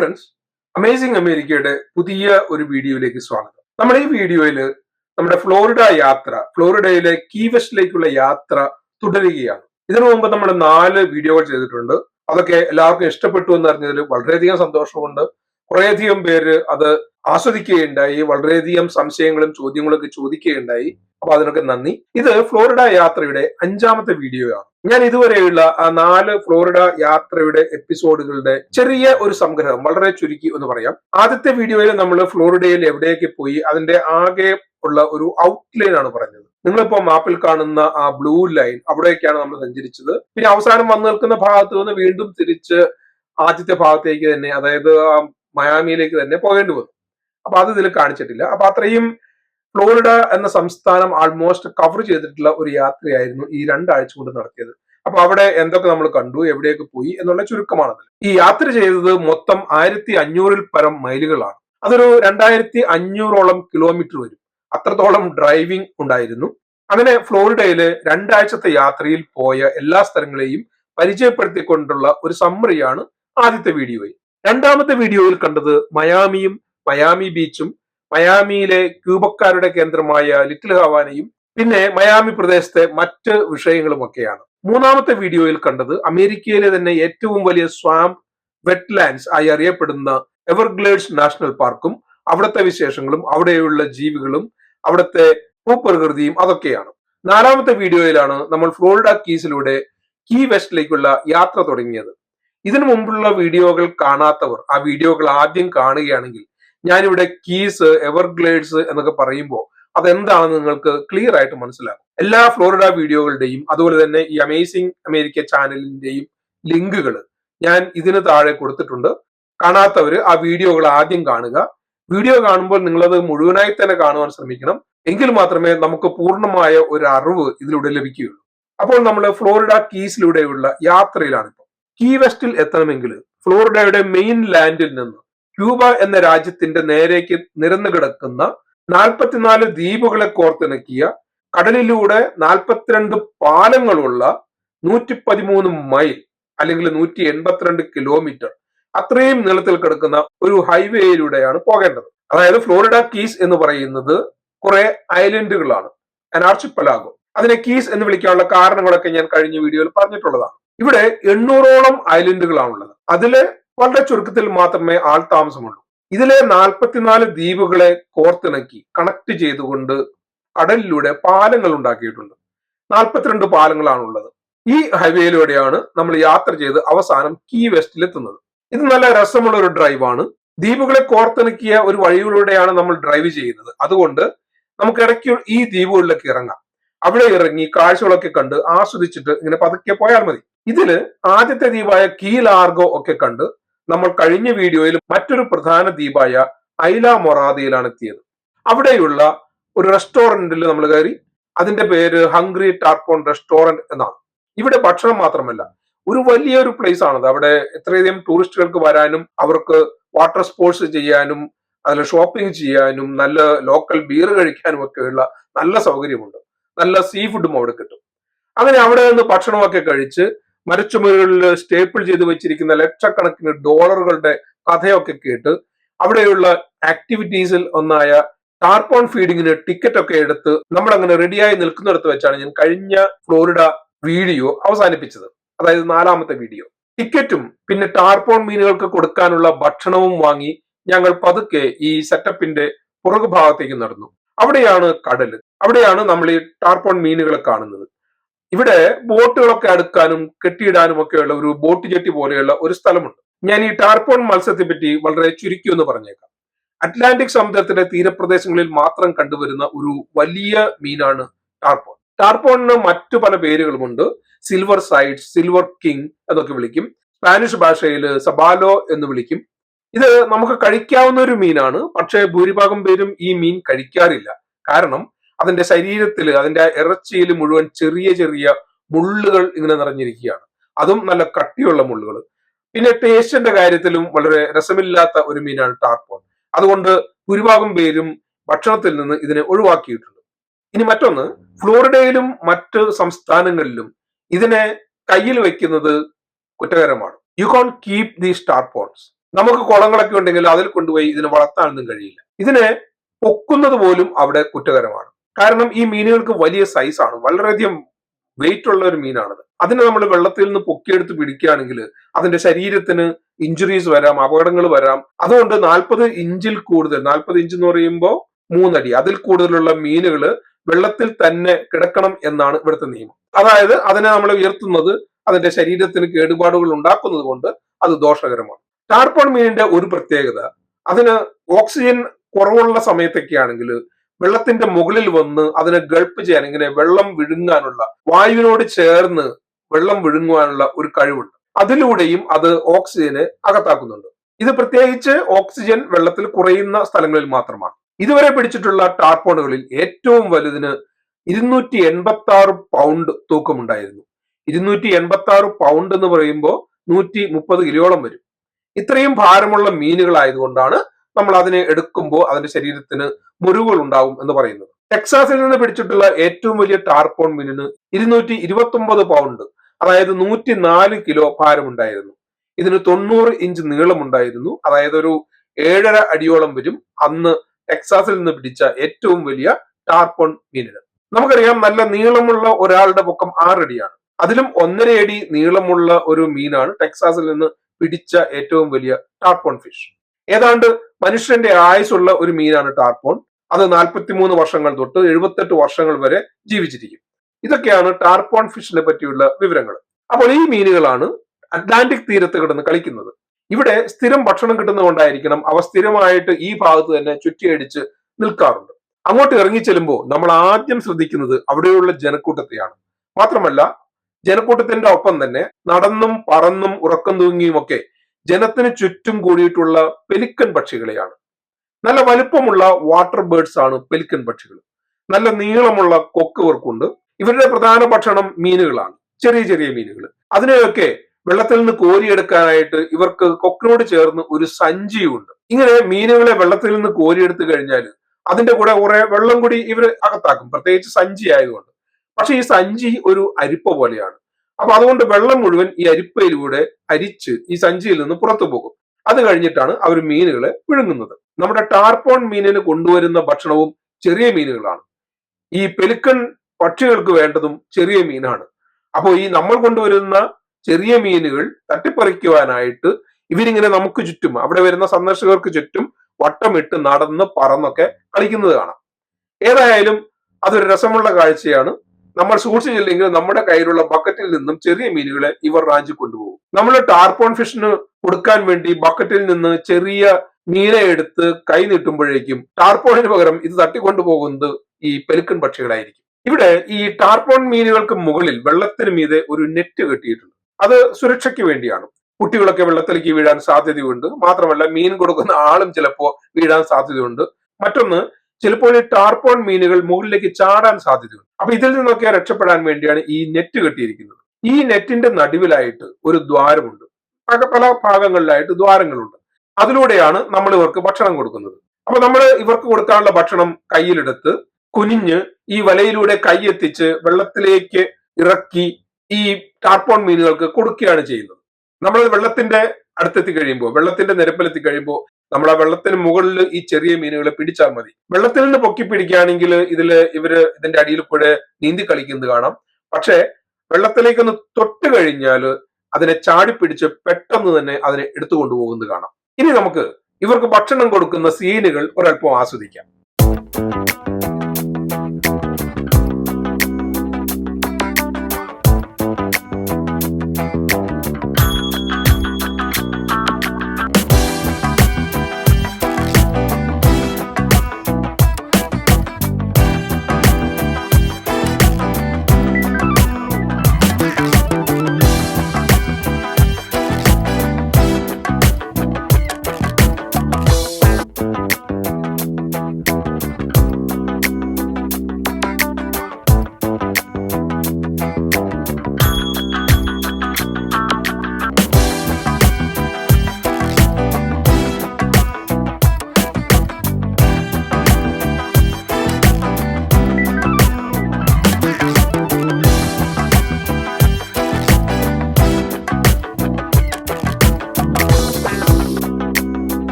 Friends amazing അമേരിക്കയുടെ പുതിയ ഒരു വീഡിയോയിലേക്ക് സ്വാഗതം. നമ്മുടെ ഈ വീഡിയോയിൽ നമ്മുടെ ഫ്ലോറിഡ യാത്ര ഫ്ലോറിഡയിലെ കീവെസ്റ്റിലേക്കുള്ള യാത്ര തുടരുകയാണ്. ഇതിനു മുമ്പ് നമ്മൾ നാല് വീഡിയോകൾ ചെയ്തിട്ടുണ്ട്. അതൊക്കെ എല്ലാവർക്കും ഇഷ്ടപ്പെട്ടു എന്ന് അറിഞ്ഞതിൽ വളരെയധികം സന്തോഷമുണ്ട്. കുറേയധികം പേര് അത് ആസ്വദിക്കുകയുണ്ടായി വളരെയധികം സംശയങ്ങളും ചോദ്യങ്ങളും ഒക്കെ ചോദിക്കുകയുണ്ടായി. അപ്പൊ അതിനൊക്കെ നന്ദി. ഇത് ഫ്ലോറിഡ യാത്രയുടെ അഞ്ചാമത്തെ വീഡിയോ ആണ് ഞാൻ ഇതുവരെയുള്ള ആ നാല് ഫ്ലോറിഡ യാത്രയുടെ എപ്പിസോഡുകളുടെ ചെറിയ ഒരു സംഗ്രഹം വളരെ ചുരുക്കി എന്ന് പറയാം. ആദ്യത്തെ വീഡിയോയിൽ നമ്മൾ ഫ്ലോറിഡയിൽ എവിടെയൊക്കെ പോയി അതിന്റെ ആകെ ഉള്ള ഒരു ഔട്ട്ലൈൻ ആണ് പറഞ്ഞത്. നിങ്ങളിപ്പോ മാപ്പിൽ കാണുന്ന ആ ബ്ലൂ ലൈൻ അവിടെയൊക്കെയാണ് നമ്മൾ സഞ്ചരിച്ചത്. പിന്നെ അവസാനം വന്നു നിൽക്കുന്ന ഭാഗത്ത് നിന്ന് വീണ്ടും തിരിച്ച് ആദ്യത്തെ ഭാഗത്തേക്ക് തന്നെ അതായത് മയാമിയിലേക്ക് തന്നെ പോകേണ്ടി വന്നു. അപ്പൊ അത് ഇതിൽ കാണിച്ചിട്ടില്ല. അപ്പൊ അത്രയും ഫ്ലോറിഡ എന്ന സംസ്ഥാനം ആൾമോസ്റ്റ് കവർ ചെയ്തിട്ടുള്ള ഒരു യാത്രയായിരുന്നു ഈ രണ്ടാഴ്ച കൊണ്ട് നടത്തിയത്. അപ്പൊ അവിടെ എന്തൊക്കെ നമ്മൾ കണ്ടു എവിടെയൊക്കെ പോയി എന്നുള്ള ചുരുക്കമാണത് ഈ യാത്ര ചെയ്തത് മൊത്തം ആയിരത്തി അഞ്ഞൂറിൽ പരം മൈലുകളാണ്. അതൊരു രണ്ടായിരത്തി അഞ്ഞൂറോളം കിലോമീറ്റർ വരും. അത്രത്തോളം ഡ്രൈവിംഗ് ഉണ്ടായിരുന്നു. അങ്ങനെ ഫ്ലോറിഡയിലെ രണ്ടാഴ്ചത്തെ യാത്രയിൽ പോയ എല്ലാ സ്ഥലങ്ങളെയും പരിചയപ്പെടുത്തിക്കൊണ്ടുള്ള ഒരു സമ്മറിയാണ് ആദ്യത്തെ വീഡിയോയിൽ രണ്ടാമത്തെ വീഡിയോയിൽ കണ്ടത് മയാമിയും മയാമി ബീച്ചും മയാമിയിലെ ക്യൂബക്കാരുടെ കേന്ദ്രമായ ലിറ്റിൽ ഹവാനയും പിന്നെ മയാമി പ്രദേശത്തെ മറ്റ് വിഷയങ്ങളുമൊക്കെയാണ്. മൂന്നാമത്തെ വീഡിയോയിൽ കണ്ടത് അമേരിക്കയിലെ തന്നെ ഏറ്റവും വലിയ സ്വാം വെറ്റ്ലാൻഡ്സ് ആയി അറിയപ്പെടുന്ന എവർഗ്ലേഡ്സ് നാഷണൽ പാർക്കും അവിടുത്തെ വിശേഷങ്ങളും അവിടെയുള്ള ജീവികളും അവിടുത്തെ ഭൂപ്രകൃതിയും അതൊക്കെയാണ്. നാലാമത്തെ വീഡിയോയിലാണ് നമ്മൾ ഫ്ലോറിഡ കീസിലൂടെ കീ വെസ്റ്റിലേക്കുള്ള യാത്ര തുടങ്ങിയത്. ഇതിനു മുമ്പുള്ള വീഡിയോകൾ കാണാത്തവർ ആ വീഡിയോകൾ ആദ്യം കാണുകയാണെങ്കിൽ ഞാനിവിടെ കീസ് എവർഗ്ലേഡ്സ് എന്നൊക്കെ പറയുമ്പോൾ അതെന്താണെന്ന് നിങ്ങൾക്ക് ക്ലിയർ ആയിട്ട് മനസ്സിലാകും. എല്ലാ ഫ്ലോറിഡ വീഡിയോകളുടെയും അതുപോലെ തന്നെ ഈ അമേസിംഗ് അമേരിക്ക ചാനലിന്റെയും ലിങ്കുകൾ ഞാൻ ഇതിന് താഴെ കൊടുത്തിട്ടുണ്ട്. കാണാത്തവർ ആ വീഡിയോകൾ ആദ്യം കാണുക. വീഡിയോ കാണുമ്പോൾ നിങ്ങളത് മുഴുവനായി തന്നെ കാണുവാൻ ശ്രമിക്കണം. എങ്കിൽ മാത്രമേ നമുക്ക് പൂർണമായ ഒരു അറിവ് ഇതിലൂടെ ലഭിക്കുകയുള്ളൂ. അപ്പോൾ നമ്മൾ ഫ്ലോറിഡ കീസിലൂടെയുള്ള യാത്രയിലാണ് ഇപ്പോൾ കീ വെസ്റ്റിൽ എത്തണമെങ്കിൽ ഫ്ലോറിഡയുടെ മെയിൻ ലാൻഡിൽ നിന്ന് ക്യൂബ എന്ന രാജ്യത്തിന്റെ നേരേക്ക് നിരന്നു കിടക്കുന്ന നാൽപ്പത്തിനാല് ദ്വീപുകളെ കോർത്തിണക്കിയ കടലിലൂടെ നാൽപ്പത്തിരണ്ട് പാലങ്ങളുള്ള നൂറ്റി പതിമൂന്ന് മൈൽ അല്ലെങ്കിൽ നൂറ്റി എൺപത്തിരണ്ട് കിലോമീറ്റർ അത്രയും നീളത്തിൽ കിടക്കുന്ന ഒരു ഹൈവേയിലൂടെയാണ് പോകേണ്ടത്. അതായത് ഫ്ലോറിഡ കീസ് എന്ന് പറയുന്നത് കുറെ ഐലൻഡുകളാണ്. അനാർച്ചിപ്പലാഗോ അതിനെ കീസ് എന്ന് വിളിക്കാനുള്ള കാരണങ്ങളൊക്കെ ഞാൻ കഴിഞ്ഞ വീഡിയോയിൽ പറഞ്ഞിട്ടുള്ളതാണ്. ഇവിടെ എണ്ണൂറോളം ഐലൻഡുകളാണുള്ളത്. അതിൽ വളരെ ചുരുക്കത്തിൽ മാത്രമേ ആൾ താമസമുള്ളൂ ഇതിലെ നാൽപ്പത്തിനാല് ദ്വീപുകളെ കോർത്തിണക്കി കണക്ട് ചെയ്തുകൊണ്ട് കടലിലൂടെ പാലങ്ങൾ ഉണ്ടാക്കിയിട്ടുണ്ട്. നാൽപ്പത്തിരണ്ട് പാലങ്ങളാണുള്ളത്. ഈ ഹൈവേയിലൂടെയാണ് നമ്മൾ യാത്ര ചെയ്ത് അവസാനം കീ വെസ്റ്റിൽ എത്തുന്നത്. ഇത് നല്ല രസമുള്ള ഒരു ഡ്രൈവാണ് ദ്വീപുകളെ കോർത്തിണക്കിയ ഒരു വഴിയിലൂടെയാണ് നമ്മൾ ഡ്രൈവ് ചെയ്യുന്നത്. അതുകൊണ്ട് നമുക്ക് ഇടയ്ക്ക് ഈ ദ്വീപുകളിലേക്ക് ഇറങ്ങാം. അവിടെ ഇറങ്ങി കാഴ്ചകളൊക്കെ കണ്ട് ആസ്വദിച്ചിട്ട് ഇങ്ങനെ പതുക്കെ പോയാൽ മതി. ഇതിൽ ആദ്യത്തെ ദ്വീപായ കീ ലാർഗോ ഒക്കെ കണ്ട് നമ്മൾ കഴിഞ്ഞ വീഡിയോയിൽ മറ്റൊരു പ്രധാന ദ്വീപായ ഐല മൊറാദയിലാണ് എത്തിയത്. അവിടെയുള്ള ഒരു റെസ്റ്റോറന്റിൽ നമ്മൾ കയറി അതിന്റെ പേര് ഹംഗ്രി ടാർപോൺ റെസ്റ്റോറന്റ് എന്നാണ്. ഇവിടെ ഭക്ഷണം മാത്രമല്ല ഒരു വലിയൊരു പ്ലേസ് ആണത് അവിടെ എത്രയധികം ടൂറിസ്റ്റുകൾക്ക് വരാനും അവർക്ക് വാട്ടർ സ്പോർട്സ് ചെയ്യാനും അതിൽ ഷോപ്പിംഗ് ചെയ്യാനും നല്ല ലോക്കൽ ബീർ കഴിക്കാനും ഒക്കെയുള്ള നല്ല സൗകര്യമുണ്ട്. നല്ല സീ ഫുഡും അവിടെ കിട്ടും. അങ്ങനെ അവിടെ നിന്ന് ഭക്ഷണമൊക്കെ കഴിച്ച് മരച്ചുമരുകളിൽ സ്റ്റേപ്പിൾ ചെയ്ത് വെച്ചിരിക്കുന്ന ലക്ഷക്കണക്കിന് ഡോളറുകളുടെ കഥയൊക്കെ കേട്ട് അവിടെയുള്ള ആക്ടിവിറ്റീസിൽ ഒന്നായ ടാർപോൺ ഫീഡിങ്ങിന് ടിക്കറ്റ് ഒക്കെ എടുത്ത് നമ്മൾ അങ്ങനെ റെഡിയായി നിൽക്കുന്നിടത്ത് വെച്ചാണ് ഞാൻ കഴിഞ്ഞ ഫ്ലോറിഡ വീഡിയോ അവസാനിപ്പിച്ചത്. അതായത് നാലാമത്തെ വീഡിയോ. ടിക്കറ്റും പിന്നെ ടാർപോൺ മീനുകൾക്ക് കൊടുക്കാനുള്ള ഭക്ഷണവും വാങ്ങി ഞങ്ങൾ പതുക്കെ ഈ സെറ്റപ്പിന്റെ പുറകു ഭാഗത്തേക്ക് നടന്നു. അവിടെയാണ് കടൽ. അവിടെയാണ് നമ്മൾ ഈ ടാർപോൺ മീനുകളെ കാണുന്നത്. ഇവിടെ ബോട്ടുകളൊക്കെ അടുക്കാനും കെട്ടിയിടാനും ഒക്കെയുള്ള ഒരു ബോട്ട് ജെട്ടി പോലെയുള്ള ഒരു സ്ഥലമുണ്ട്. ഞാൻ ഈ ടാർപോൺ മത്സ്യത്തെ പറ്റി വളരെ ചുരുക്കി പറഞ്ഞേക്കാം. അറ്റ്ലാന്റിക് സമുദ്രത്തിന്റെ തീരപ്രദേശങ്ങളിൽ മാത്രം കണ്ടുവരുന്ന ഒരു വലിയ മീനാണ് ടാർപോൺ. ടാർപോണിന് മറ്റു പല പേരുകളുമുണ്ട്. സിൽവർ സൈഡ് സിൽവർ കിങ് എന്നൊക്കെ വിളിക്കും. സ്പാനിഷ് ഭാഷയിൽ സബാലോ എന്ന് വിളിക്കും. ഇത് നമുക്ക് കഴിക്കാവുന്ന ഒരു മീനാണ്. പക്ഷേ ഭൂരിഭാഗം പേരും ഈ മീൻ കഴിക്കാറില്ല. കാരണം അതിന്റെ ശരീരത്തിൽ അതിന്റെ ഇറച്ചിയിൽ മുഴുവൻ ചെറിയ ചെറിയ മുള്ളുകൾ ഇങ്ങനെ നിറഞ്ഞിരിക്കുകയാണ്. അതും നല്ല കട്ടിയുള്ള മുള്ളുകൾ. പിന്നെ ടേസ്റ്റിന്റെ കാര്യത്തിലും വളരെ രസമില്ലാത്ത ഒരു മീനാണ് ടാർപോൺ. അതുകൊണ്ട് ഭൂരിഭാഗം പേരും ഭക്ഷണത്തിൽ നിന്ന് ഇതിനെ ഒഴിവാക്കിയിട്ടുണ്ട്. ഇനി മറ്റൊന്ന് ഫ്ലോറിഡയിലും മറ്റ് സംസ്ഥാനങ്ങളിലും ഇതിനെ കയ്യിൽ വെക്കുന്നത് കുറ്റകരമാണ്. You can keep the tarpons നമുക്ക് കുളങ്ങളൊക്കെ ഉണ്ടെങ്കിൽ അതിൽ കൊണ്ടുപോയി ഇതിനെ വളർത്താനൊന്നും കഴിയില്ല. ഇതിനെ പൊക്കുന്നത് പോലും അവിടെ കുറ്റകരമാണ്. കാരണം ഈ മീനുകൾക്ക് വലിയ സൈസാണ് വളരെയധികം വെയിറ്റ് ഉള്ള ഒരു മീനാണത്. അതിനെ നമ്മൾ വെള്ളത്തിൽ നിന്ന് പൊക്കിയെടുത്ത് പിടിക്കുകയാണെങ്കിൽ അതിന്റെ ശരീരത്തിന് ഇഞ്ചുറീസ് വരാം അപകടങ്ങൾ വരാം. അതുകൊണ്ട് നാൽപ്പത് ഇഞ്ചിൽ കൂടുതൽ നാൽപ്പത് ഇഞ്ച് എന്ന് പറയുമ്പോൾ മൂന്നടി. അതിൽ കൂടുതലുള്ള മീനുകൾ വെള്ളത്തിൽ തന്നെ കിടക്കണം എന്നാണ് ഇവിടുത്തെ നിയമം. അതായത് അതിനെ നമ്മൾ ഉയർത്തുന്നത് അതിന്റെ ശരീരത്തിന് കേടുപാടുകൾ ഉണ്ടാക്കുന്നത് കൊണ്ട് അത് ദോഷകരമാണ്. ടാർപോൺ മീനിന്റെ ഒരു പ്രത്യേകത അതിന് ഓക്സിജൻ കുറവുള്ള സമയത്തൊക്കെ ആണെങ്കിൽ വെള്ളത്തിന്റെ മുകളിൽ വന്ന് അതിനെ ഗൾപ്പ് ചെയ്യാൻ ഇങ്ങനെ വെള്ളം വിഴുങ്ങാനുള്ള വായുവിനോട് ചേർന്ന് വെള്ളം വിഴുങ്ങുവാനുള്ള ഒരു കഴിവുണ്ട്. അതിലൂടെയും അത് ഓക്സിജനെ അകത്താക്കുന്നുണ്ട്. ഇത് പ്രത്യേകിച്ച് ഓക്സിജൻ വെള്ളത്തിൽ കുറയുന്ന സ്ഥലങ്ങളിൽ മാത്രമാണ്. ഇതുവരെ പിടിച്ചിട്ടുള്ള ടാർപോണുകളിൽ ഏറ്റവും വലുതിന് ഇരുന്നൂറ്റി എൺപത്തി ആറ് പൗണ്ട് തൂക്കമുണ്ടായിരുന്നു. ഇരുന്നൂറ്റി എൺപത്തി ആറ് പൗണ്ട് എന്ന് പറയുമ്പോൾ നൂറ്റി മുപ്പത് കിലോളം വരും. ഇത്രയും ഭാരമുള്ള മീനുകളായതുകൊണ്ടാണ് നമ്മൾ അതിനെ എടുക്കുമ്പോൾ അതിന്റെ ശരീരത്തിന് മുറിവുകൾ ഉണ്ടാവും എന്ന് പറയുന്നത് ടെക്സാസിൽ നിന്ന് പിടിച്ചിട്ടുള്ള ഏറ്റവും വലിയ ടാർപോൺ മീനിന് ഇരുന്നൂറ്റി ഇരുപത്തി ഒമ്പത് പൗണ്ട് അതായത് നൂറ്റി നാല് കിലോ ഭാരമുണ്ടായിരുന്നു. ഇതിന് തൊണ്ണൂറ് ഇഞ്ച് നീളമുണ്ടായിരുന്നു. അതായത് ഒരു ഏഴര അടിയോളം വരും അന്ന് ടെക്സാസിൽ നിന്ന് പിടിച്ച ഏറ്റവും വലിയ ടാർപോൺ മീനിന് നമുക്കറിയാം നല്ല നീളമുള്ള ഒരാളുടെ പൊക്കം ആറടിയാണ്. അതിലും ഒന്നര അടി നീളമുള്ള ഒരു മീനാണ് ടെക്സാസിൽ നിന്ന് പിടിച്ച ഏറ്റവും വലിയ ടാർപോൺ ഫിഷ്. ഏതാണ്ട് മനുഷ്യന്റെ ആയുസുള്ള ഒരു മീനാണ് ടാർപോൺ. അത് നാൽപ്പത്തിമൂന്ന് വർഷങ്ങൾ തൊട്ട് എഴുപത്തെട്ട് വർഷങ്ങൾ വരെ ജീവിച്ചിരിക്കും. ഇതൊക്കെയാണ് ടാർപോൺ ഫിഷിനെ പറ്റിയുള്ള വിവരങ്ങൾ. അപ്പോൾ ഈ മീനുകളാണ് അറ്റ്ലാന്റിക് തീരത്ത് കിടന്ന് കളിക്കുന്നത്. ഇവിടെ സ്ഥിരം ഭക്ഷണം കിട്ടുന്നതുകൊണ്ടായിരിക്കണം അവ സ്ഥിരമായിട്ട് ഈ ഭാഗത്ത് തന്നെ ചുറ്റിയടിച്ച് നിൽക്കാറുണ്ട്. അങ്ങോട്ട് ഇറങ്ങി ചെല്ലുമ്പോൾ നമ്മൾ ആദ്യം ശ്രദ്ധിക്കുന്നത് അവിടെയുള്ള ജനക്കൂട്ടത്തെയാണ്. മാത്രമല്ല ജനക്കൂട്ടത്തിന്റെ ഒപ്പം തന്നെ നടന്നും പറന്നും ഉറക്കം തൂങ്ങിയും ഒക്കെ ജനത്തിന് ചുറ്റും കൂടിയിട്ടുള്ള പെലിക്കൻ പക്ഷികളെയാണ്. നല്ല വലുപ്പമുള്ള വാട്ടർ ബേർഡ്സ് ആണ് പെലിക്കൻ പക്ഷികൾ. നല്ല നീളമുള്ള കൊക്ക് ഇവർക്കുണ്ട്. ഇവരുടെ പ്രധാന ഭക്ഷണം മീനുകളാണ്. ചെറിയ ചെറിയ മീനുകൾ. അതിനെയൊക്കെ വെള്ളത്തിൽ നിന്ന് കോരിയെടുക്കാനായിട്ട് ഇവർക്ക് കൊക്കിനോട് ചേർന്ന് ഒരു സഞ്ചിയുണ്ട്. ഇങ്ങനെ മീനുകളെ വെള്ളത്തിൽ നിന്ന് കോരിയെടുത്തു കഴിഞ്ഞാൽ അതിന്റെ കൂടെ കുറെ വെള്ളം കൂടി ഇവർ അകത്താക്കും. പ്രത്യേകിച്ച് സഞ്ചി ആയതുകൊണ്ട്. പക്ഷെ ഈ സഞ്ചി ഒരു അരിപ്പ പോലെയാണ്. അപ്പൊ അതുകൊണ്ട് വെള്ളം മുഴുവൻ ഈ അരിപ്പയിലൂടെ അരിച്ച് ഈ സഞ്ചിയിൽ നിന്ന് പുറത്തു പോകും. അത് കഴിഞ്ഞിട്ടാണ് അവർ മീനുകളെ വിഴുങ്ങുന്നത്. നമ്മുടെ ടാർപോൺ മീനിന് കൊണ്ടുവരുന്ന ഭക്ഷണവും ചെറിയ മീനുകളാണ്. ഈ പെലുക്കൻ പക്ഷികൾക്ക് വേണ്ടതും ചെറിയ മീനാണ്. അപ്പോൾ ഈ നമ്മൾ കൊണ്ടുവരുന്ന ചെറിയ മീനുകൾ തട്ടിപ്പറിക്കുവാനായിട്ട് ഇവരിങ്ങനെ നമുക്ക് ചുറ്റും അവിടെ വരുന്ന സന്ദർശകർക്ക് ചുറ്റും വട്ടമിട്ട് നടന്ന് പറന്നൊക്കെ കളിക്കുന്നത് കാണാം. ഏതായാലും അതൊരു രസമുള്ള കാഴ്ചയാണ്. നമ്മൾ സൂക്ഷിച്ചില്ലെങ്കിൽ നമ്മുടെ കയ്യിലുള്ള ബക്കറ്റിൽ നിന്നും ചെറിയ മീനുകളെ ഇവർ റാഞ്ചി കൊണ്ടുപോകും. നമ്മൾ ടാർപോൺ ഫിഷിന് കൊടുക്കാൻ വേണ്ടി ബക്കറ്റിൽ നിന്ന് ചെറിയ മീനെ എടുത്ത് കൈ നീട്ടുമ്പോഴേക്കും ടാർപോണിന് പകരം ഇത് തട്ടിക്കൊണ്ടുപോകുന്നത് ഈ പെലുക്കൻ പക്ഷികളായിരിക്കും. ഇവിടെ ഈ ടാർപോൺ മീനുകൾക്ക് മുകളിൽ വെള്ളത്തിന് മീതെ ഒരു നെറ്റ് കെട്ടിയിട്ടുണ്ട്. അത് സുരക്ഷയ്ക്ക് വേണ്ടിയാണ്. കുട്ടികളൊക്കെ വെള്ളത്തിലേക്ക് വീഴാൻ സാധ്യതയുണ്ട്. മാത്രമല്ല മീൻ കൊടുക്കുന്ന ആളും ചിലപ്പോൾ വീഴാൻ സാധ്യതയുണ്ട്. മറ്റൊന്ന് ചിലപ്പോൾ ഈ ടാർപോൺ മീനുകൾ മുകളിലേക്ക് ചാടാൻ സാധ്യതയുണ്ട്. അപ്പൊ ഇതിൽ നിന്നൊക്കെ രക്ഷപ്പെടാൻ വേണ്ടിയാണ് ഈ നെറ്റ് കെട്ടിയിരിക്കുന്നത്. ഈ നെറ്റിന്റെ നടുവിലായിട്ട് ഒരു ദ്വാരമുണ്ട്. പല ഭാഗങ്ങളിലായിട്ട് ദ്വാരങ്ങളുണ്ട്. അതിലൂടെയാണ് നമ്മൾ ഇവർക്ക് ഭക്ഷണം കൊടുക്കുന്നത്. അപ്പൊ നമ്മൾ ഇവർക്ക് കൊടുക്കാനുള്ള ഭക്ഷണം കയ്യിലെടുത്ത് കുനിഞ്ഞ് ഈ വലയിലൂടെ കൈയെത്തിച്ച് വെള്ളത്തിലേക്ക് ഇറക്കി ഈ ടാർപോൺ മീനുകൾക്ക് കൊടുക്കുകയാണ് ചെയ്യുന്നത്. നമ്മൾ വെള്ളത്തിന്റെ അടുത്തെത്തി കഴിയുമ്പോൾ വെള്ളത്തിന്റെ നിരപ്പിലെത്തി കഴിയുമ്പോൾ നമ്മൾ ആ വെള്ളത്തിന് മുകളിൽ ഈ ചെറിയ മീനുകളെ പിടിച്ചാൽ മതി. വെള്ളത്തിൽ നിന്ന് പൊക്കി പിടിക്കുകയാണെങ്കിൽ ഇതിൽ ഇവർ ഇതിന്റെ അടിയിൽ കൂടെ നീന്തി കളിക്കുന്നത് കാണാം. പക്ഷേ വെള്ളത്തിലേക്കൊന്ന് തൊട്ട് കഴിഞ്ഞാൽ അതിനെ ചാടിപ്പിടിച്ച് പെട്ടെന്ന് തന്നെ അതിനെ എടുത്തു കൊണ്ടുപോകുന്നത് കാണാം. ഇനി നമുക്ക് ഇവർക്ക് ഭക്ഷണം കൊടുക്കുന്ന സീനുകൾ ഒരല്പം ആസ്വദിക്കാം.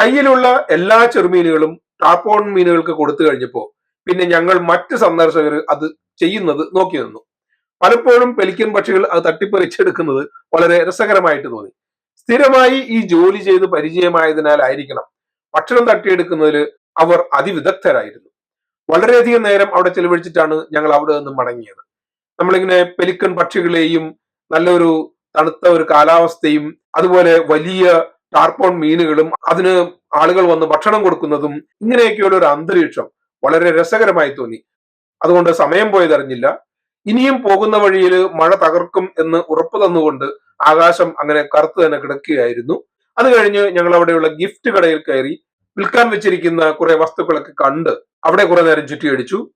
കയ്യിലുള്ള എല്ലാ ചെറുമീനുകളും ടാപ്പോൺ മീനുകൾക്ക് കൊടുത്തു കഴിഞ്ഞപ്പോൾ പിന്നെ ഞങ്ങൾ മറ്റ് സന്ദർശകർ അത് ചെയ്യുന്നത് നോക്കി നിന്നു. പലപ്പോഴും പെലിക്കൻ പക്ഷികൾ അത് തട്ടിപ്പറിച്ചെടുക്കുന്നത് വളരെ രസകരമായിട്ട് തോന്നി. സ്ഥിരമായി ഈ ജോലി ചെയ്ത് പരിചയമായതിനാലായിരിക്കണം ഭക്ഷണം തട്ടിയെടുക്കുന്നതിൽ അവർ അതിവിദഗ്ധരായിരുന്നു. വളരെയധികം നേരം അവിടെ ചെലവഴിച്ചിട്ടാണ് ഞങ്ങൾ അവിടെ നിന്ന് മടങ്ങിയത്. നമ്മളിങ്ങനെ പെലിക്കൻ പക്ഷികളെയും നല്ലൊരു തണുത്ത ഒരു കാലാവസ്ഥയും അതുപോലെ വലിയ ടാർപോൺ മീനുകളും അതിന് ആളുകൾ വന്ന് ഭക്ഷണം കൊടുക്കുന്നതും ഇങ്ങനെയൊക്കെയുള്ള ഒരു അന്തരീക്ഷം വളരെ രസകരമായി തോന്നി. അതുകൊണ്ട് സമയം പോയതറിഞ്ഞില്ല ഇനിയും പോകുന്ന വഴിയിൽ മഴ തകർക്കും എന്ന് ഉറപ്പു തന്നുകൊണ്ട് ആകാശം അങ്ങനെ കറുത്ത് തന്നെ കിടക്കുകയായിരുന്നു. അത് കഴിഞ്ഞ് ഞങ്ങൾ അവിടെയുള്ള ഗിഫ്റ്റ് കടയിൽ കയറി വിൽക്കാൻ വെച്ചിരിക്കുന്ന കുറെ വസ്തുക്കളൊക്കെ കണ്ട് അവിടെ കുറെ നേരം ചുറ്റിയടിച്ചു.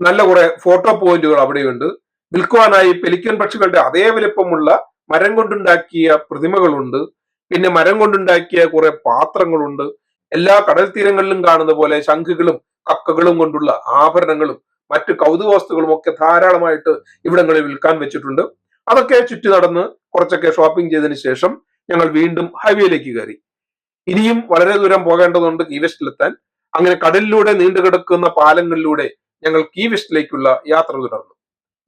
നല്ല കുറെ ഫോട്ടോ പോയിന്റുകൾ അവിടെയുണ്ട്. വിൽക്കുവാനായി പെലിക്കൻ പക്ഷികളുടെ അതേ വലിപ്പമുള്ള മരം കൊണ്ടുണ്ടാക്കിയ പ്രതിമകളുണ്ട്. പിന്നെ മരം കൊണ്ടുണ്ടാക്കിയ കുറെ പാത്രങ്ങളുണ്ട്. എല്ലാ കടൽ തീരങ്ങളിലും കാണുന്ന പോലെ ശംഖുകളും കക്കകളും കൊണ്ടുള്ള ആഭരണങ്ങളും മറ്റു കൗതുക വസ്തുക്കളും ഒക്കെ ധാരാളമായിട്ട് ഇവിടങ്ങളിൽ വിൽക്കാൻ വെച്ചിട്ടുണ്ട്. അതൊക്കെ ചുറ്റി നടന്ന് കുറച്ചൊക്കെ ഷോപ്പിംഗ് ചെയ്തതിന് ശേഷം ഞങ്ങൾ വീണ്ടും ഹൈവേയിലേക്ക് കയറി. ഇനിയും വളരെ ദൂരം പോകേണ്ടതുണ്ട് കീ വെസ്റ്റിലെത്താൻ. അങ്ങനെ കടലിലൂടെ നീണ്ടു കിടക്കുന്ന പാലങ്ങളിലൂടെ ഞങ്ങൾ കീ വെസ്റ്റിലേക്കുള്ള യാത്ര തുടർന്നു.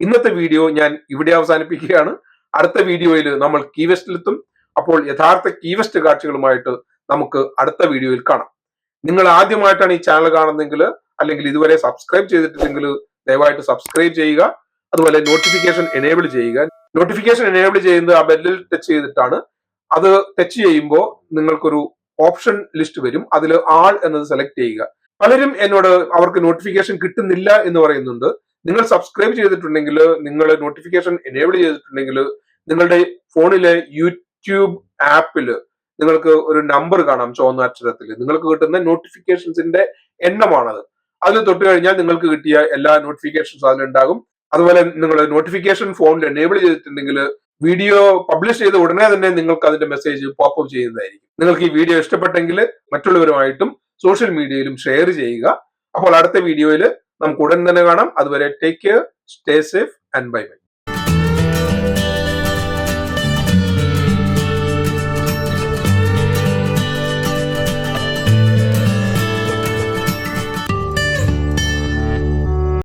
ഇന്നത്തെ വീഡിയോ ഞാൻ ഇവിടെ അവസാനിപ്പിക്കുകയാണ്. അടുത്ത വീഡിയോയിൽ നമ്മൾ കീ വെസ്റ്റിലെത്തും. അപ്പോൾ യഥാർത്ഥ കീവസ്റ്റ് കാഴ്ചകളുമായിട്ട് നമുക്ക് അടുത്ത വീഡിയോയിൽ കാണാം. നിങ്ങൾ ആദ്യമായിട്ടാണ് ഈ ചാനൽ കാണുന്നതെങ്കിൽ അല്ലെങ്കിൽ ഇതുവരെ സബ്സ്ക്രൈബ് ചെയ്തിട്ടില്ലെങ്കിൽ ദയവായിട്ട് സബ്സ്ക്രൈബ് ചെയ്യുക. അതുപോലെ നോട്ടിഫിക്കേഷൻ എനേബിൾ ചെയ്യുക. നോട്ടിഫിക്കേഷൻ എനേബിൾ ചെയ്യുന്നത് ആ ബെല്ലിൽ ടച്ച് ചെയ്തിട്ടാണ്. അത് ടച്ച് ചെയ്യുമ്പോൾ നിങ്ങൾക്കൊരു ഓപ്ഷൻ ലിസ്റ്റ് വരും. അതിൽ ആൾ എന്നത് സെലക്ട് ചെയ്യുക. പലരും എന്നോട് അവർക്ക് നോട്ടിഫിക്കേഷൻ കിട്ടുന്നില്ല എന്ന് പറയുന്നുണ്ട്. നിങ്ങൾ സബ്സ്ക്രൈബ് ചെയ്തിട്ടുണ്ടെങ്കിൽ നിങ്ങൾ നോട്ടിഫിക്കേഷൻ എനേബിൾ ചെയ്തിട്ടുണ്ടെങ്കിൽ നിങ്ങളുടെ ഫോണിലെ യൂട്യൂബ് ആപ്പിൽ നിങ്ങൾക്ക് ഒരു നമ്പർ കാണാം ചുവന്ന അക്ഷരത്തിൽ. നിങ്ങൾക്ക് കിട്ടുന്ന നോട്ടിഫിക്കേഷൻസിന്റെ എണ്ണമാണത്. അതിൽ തൊട്ട് കഴിഞ്ഞാൽ നിങ്ങൾക്ക് കിട്ടിയ എല്ലാ നോട്ടിഫിക്കേഷൻസും അതിലുണ്ടാകും. അതുപോലെ നിങ്ങൾ നോട്ടിഫിക്കേഷൻ ഫോണിൽ എനേബിൾ ചെയ്തിട്ടുണ്ടെങ്കിൽ വീഡിയോ പബ്ലിഷ് ചെയ്ത ഉടനെ തന്നെ നിങ്ങൾക്ക് അതിന്റെ മെസ്സേജ് പോപ്പ് അപ്പ് ചെയ്യുന്നതായിരിക്കും. നിങ്ങൾക്ക് ഈ വീഡിയോ ഇഷ്ടപ്പെട്ടെങ്കിൽ മറ്റുള്ളവരുമായിട്ടും സോഷ്യൽ മീഡിയയിലും ഷെയർ ചെയ്യുക. അപ്പോൾ അടുത്ത വീഡിയോയിൽ നമുക്ക് ഉടൻ തന്നെ കാണാം. അതുവരെ take care stay safe and bye bye